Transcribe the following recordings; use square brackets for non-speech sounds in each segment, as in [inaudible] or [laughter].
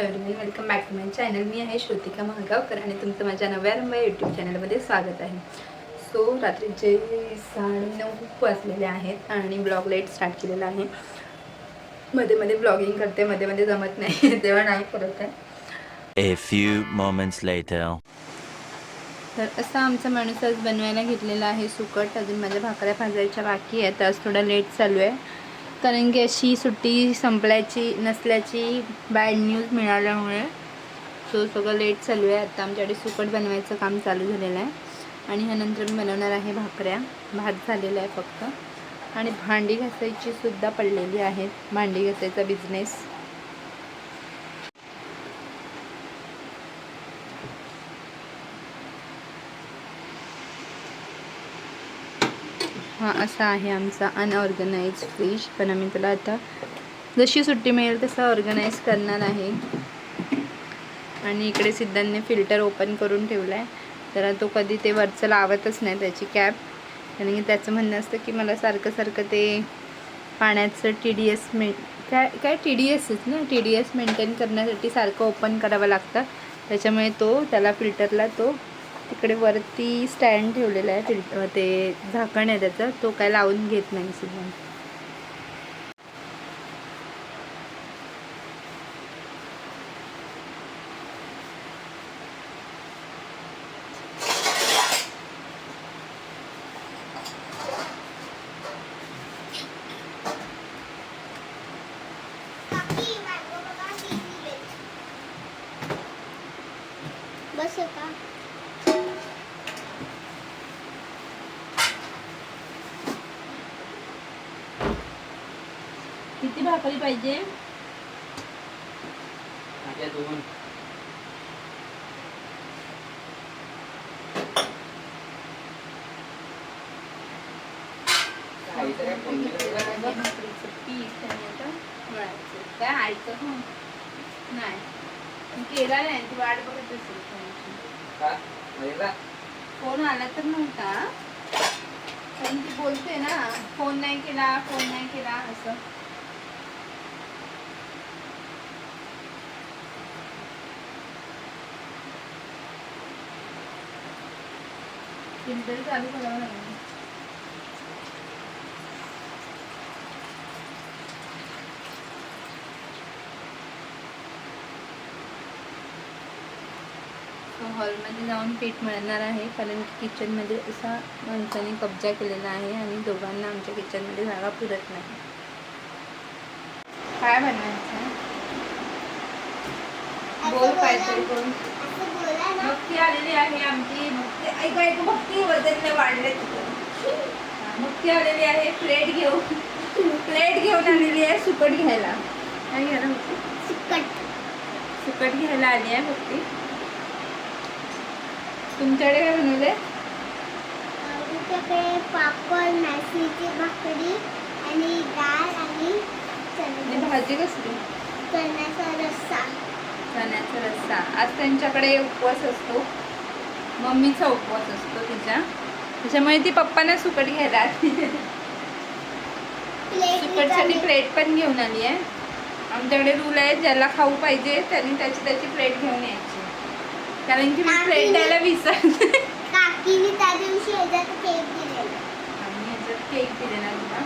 Everyone welcome back to my channel मी आहे श्रुतिका महागावकर आणि तुमचं माझ्या नव्या रंबा यूट्यूब चॅनलमध्ये स्वागत आहे. सो रात्रीचे साडेनऊ वाजलेले आहेत आणि ब्लॉग लेट स्टार्ट केलेला आहे. मध्ये मध्ये ब्लॉगिंग करते मध्ये मध्ये जमत नाही [laughs] तेव्हा नाही करत आहे. A few moments later. तर असा आमचा माणूस आज बनवायला घेतलेला आहे सुकट. अजून माझ्या भाकऱ्या भाजायच्या बाकी आहेत. आज थोडा लेट चालू आहे. कारण की अशी सुट्टी संपल्याची नसल्याची बॅड न्यूज मिळाल्यामुळे. सो सगळं लेट चालू आहे. आता आमच्याकडे सुकट बनवायचं काम चालू झालेलं आहे. आणि ह्यानंतर मी बनवणार आहे भाकऱ्या. भात झालेला आहे फक्त. आणि भांडी घासायची सुद्धा पडलेली आहेत. भांडी घासायचा बिझनेस हा असा आहे आमचा अनऑर्गनाइज फ्रीज पण आम्ही त्याला आता जशी सुट्टी मिळेल तसं ऑर्गनाईज करणार आहे. आणि इकडे सिद्धांनी फिल्टर ओपन करून ठेवला आहे तर तो कधी ते वरचं लावतच नाही त्याची कॅप कारण की त्याचं म्हणणं असतं की मला सारखं सारखं ते पाण्याचं टी डी एस मेन काय काय टी डी एसच ना? टी डी एस मेंटेन करण्यासाठी सारखं ओपन करावं लागतं. त्याच्यामुळे तो त्याला फिल्टरला तो तिकडे वरती स्टँड ठेवलेला आहे फिल्टर ते झाकण आहे त्याचं. तो काय लावून घेत नाही सुद्धा. बस का किती भाकरी पाहिजे? दोन. भाकरीचं पीठ आणि आता मळायचं काय आयचं. नाही. केला नाही. ती वाट बघत असेल. फोन आला तर नव्हता. पण ती बोलते ना फोन नाही केला फोन नाही केला असं. चालू करावं लागेल. हॉलमध्ये जाऊन पीठ मिळणार आहे. कारण की किचनमध्ये असा माणसाने कब्जा केलेला आहे आणि दोघांना आमच्या किचनमध्ये जागा पुरत नाही. काय बनवायचं? बोल काहीतरी बोल मुक्ती आलेली आहे आमची. मुक्ती ऐक ऐक मुक्ती वजन वाढले मुक्ती आलेली आहे प्लेट घेऊन. प्लेट घेऊन आलेली आहे सुकट घ्यायला. काय घ्यायला सुकट. सुकट घ्यायला आली आहे मुक्ती तुमच्याकडे काय बनवले आमच्याकडे पापड नाचणीची भाकरी आणि डाळ आणि भाजी कसली? चण्याचा रस्सा. चण्याचा रस्सा. आज त्यांच्याकडे उपवास असतो. मम्मीचा उपवास असतो तिच्या. त्याच्यामुळे ती पप्पांना सुकट घ्यायला सुकटसाठी. प्लेट पण घेऊन आली आहे. आमच्याकडे रूल आहे ज्याला खाऊ पाहिजे त्यांनी त्याची त्याची प्लेट घेऊन यायची. कारण की मी प्लेट द्यायला विसरते काकीने त्या दिवशी ह्याच्यात केक दिलेला. याच्यात केक दिलेला तुला.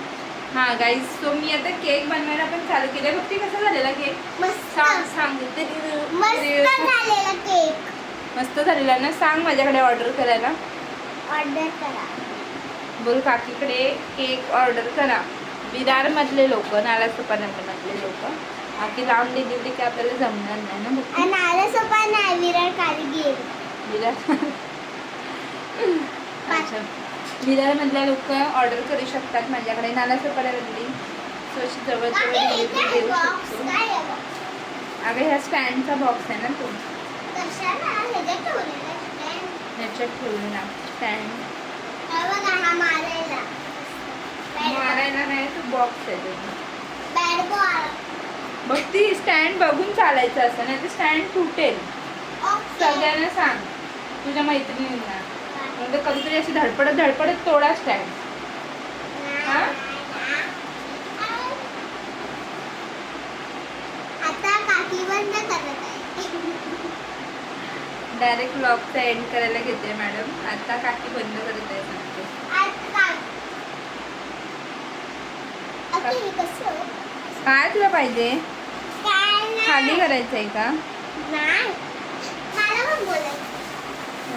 हां गाईज सो मी आता केक बनवायला पण चालू केलं बघ ते कसा झालेला केक मस्त. सांग सांग ते मस्त झालेला केक मस्त झालेला ना? सांग माझ्याकडे ऑर्डर करायला. ऑर्डर करा. बोल काकीकडे केक ऑर्डर करा. विरारमधले लोक नालासोपाऱ्यामधले लोक. बाकी लांब डिलिव्हरी काय आपल्याला जमणार नाही ना बघ. आणि आला सोपा नाही विरार कारगिल विरार अच्छा. विरारमधल्या लोक ऑर्डर करू शकतात माझ्याकडे. नालासोपाऱ्यामधली सो अशी जवळ जवळ डिलिव्हरी देऊ शकतो? अगं ह्या स्टँडचा बॉक्स आहे ना तो. ह्याच्यात ठेवलेला स्टँड मारायला. नाही तो बॉक्स आहे तो. बॉल बघ ती स्टँड बघून चालायचं असं नाही तर स्टँड तुटेल. सगळ्यांना सांग. तुझ्या मैत्रिणींना. म्हणजे कधीतरी अशी धडपडत धडपडत तोडाच स्टँड हा? आहे डायरेक्ट ब्लॉगचा एंड करायला घेते मॅडम आता काकी बंद करत आहे सांगते काय तुला पाहिजे? खाली करायचं आहे का नाही मला पण बोलायचं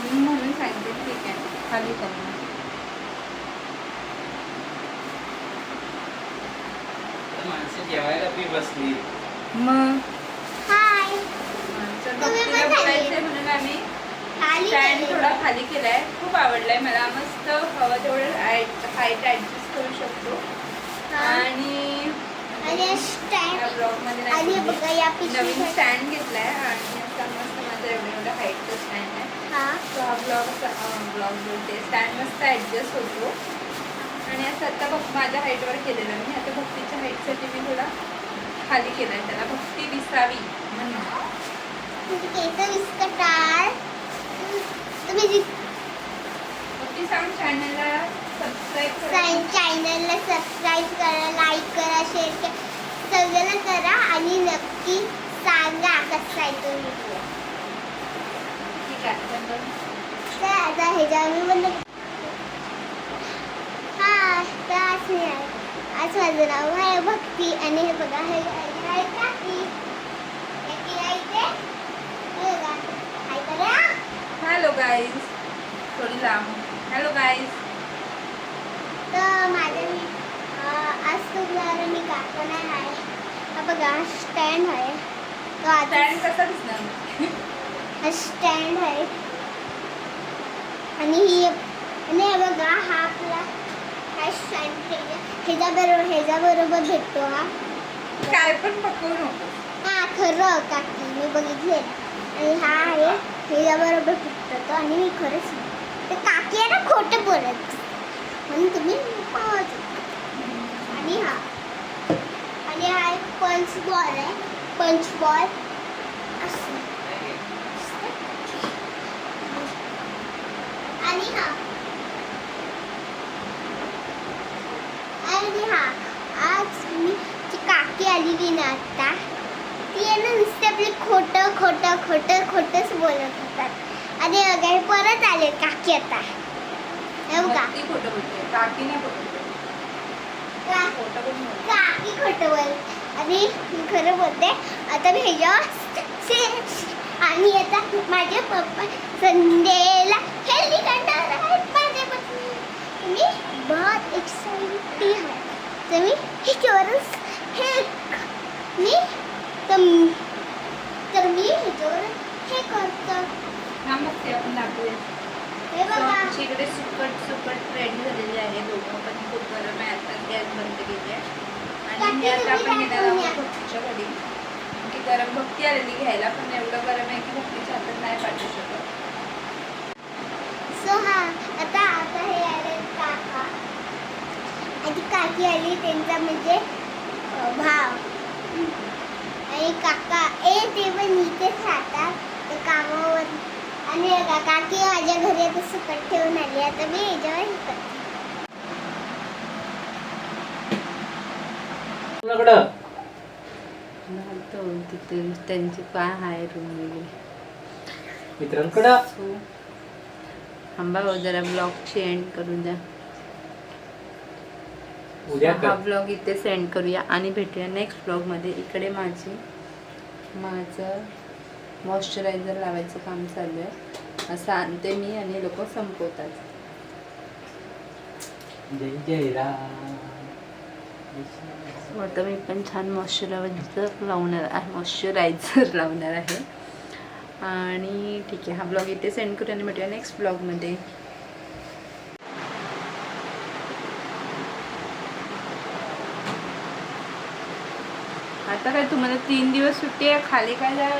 म्हणून म्हणून सांगते ठीक आहे. खाली कर. मग. माणसं जेवायला पी बसली. मग? माणसं. बोलायचंय म्हणून आम्ही. खाली स्टँड. थोडा खाली केलाय. खूप आवडलाय मला. मस्त हवं तेवढं हाईट ऍडजस्ट करू शकतो. आणि आणि या स्टँड ब्लॉगमध्ये आणि नाही बघा या नवीन स्टँड घेतलाय. आणि मस्त माझं एवढं एवढं हाईटचं स्टँड आहे. हा. हा ब्लॉग ब्लॉग बोलते. स्टँड मस्त ॲडजस्ट होतो. आणि असं आता बघ माझ्या हाईटवर केलेलं मी. आता भक्तीच्या हाईटसाठी मी थोडा खाली केला आहे त्याला. भक्ती दिसावी म्हणून. भक्ती सांग चॅनलला सबस्क्राईब करा. चॅनलला सबस्क्राईब करा लाईक करा शेअर करा. सगळं करा आणि नक्की सांगा कसा आहे तो व्हिडिओ ठीक आहे बंद. तर आता ह्याच्यावर मी बंद हा तर आज माझं नाव आहे भक्ती आणि हे बघा हे आहे काकी हॅलो गाईज थोडी लांब हॅलो गाईज तर माझ्या मी आज तुम्हाला मी काका नाही आहे बघा स्टँड आहे. तो स्टँड कसा दिसणार? [laughs] हा स्टँड आहे आणि ही आणि हे बघा हा आपला हा स्टँड ह्याच्या बरोबर ह्याच्या बरोबर भेटतो हा काय पण पकवू नको हा खरं काकी मी बघितले आणि हा आहे ह्याच्या बरोबर भेटतो तो आणि मी खरंच ते काकी आहे ना खोटं बोलत म्हणून तुम्ही पाहत होता. आणि हा आणि हा एक पंच बॉल आहे पंच बॉल असं आणि हा आणि हा आज मी जी काकी आलेली ना आता ती आहे ना नुसते आपले खोटं खोटं खोटं खोटंच बोलत होतात आणि परत आले काकी आता बघा खोटं बोलते काकी नाही खोटं बोलते काकी खोटं बोल आणि मी खरं बोलते आता मी आणि आता माझे पप्पा संदेश हेल्दी करणार आहेत माझे पप्पा मी बहुत एक्साइटेड आहे तर मी ह्याच्यावरच हे मी तर तर मी ह्याच्यावर हे करतो. हा मग ते आपण दाखवूया. हे बघा. आमची इकडे सुकट सुकट रेडी झालेली आहे. दोघं पण खूप गरम आहे आता गॅस बंद केली आहे आणि हे आता आपण घेणार आहोत भक्तीच्या घरी की गरम भक्ती आलेली घ्यायला पण एवढं गरम आहे की भक्तीच्या हातात नाही पाठवू शकत. सो हा आता आता हे आणि काकी आली त्यांचा म्हणजे भाव. आणि काका ए ते पण इथेच राहतात ते कामावर. आणि काकी माझ्या घरी आता सुकट ठेवून आली आता मी याच्यावर हे करते घालतो तिथे त्यांचे काय आहे रूम वगैरे मित्रांकडं? थांबा जरा ब्लॉगची एंड करू द्या. उद्या हा कर. ब्लॉग इथे सेंड करूया आणि भेटूया नेक्स्ट ब्लॉगमध्ये इकडे माझी माझं मॉइश्चरायझर लावायचं काम चालू आहे. असं आणते मी आणि लोक संपवतात. जय जय राम So आता मी पण छान मॉइश्चरायझर लावणार आहे मॉइश्चरायझर लावणार आहे. आणि ठीक आहे हा ब्लॉग इथे सेंड करूया आणि भेटूया नेक्स्ट ब्लॉगमध्ये आता काय तुम्हाला तीन दिवस सुट्टी आहे खाली काय जायला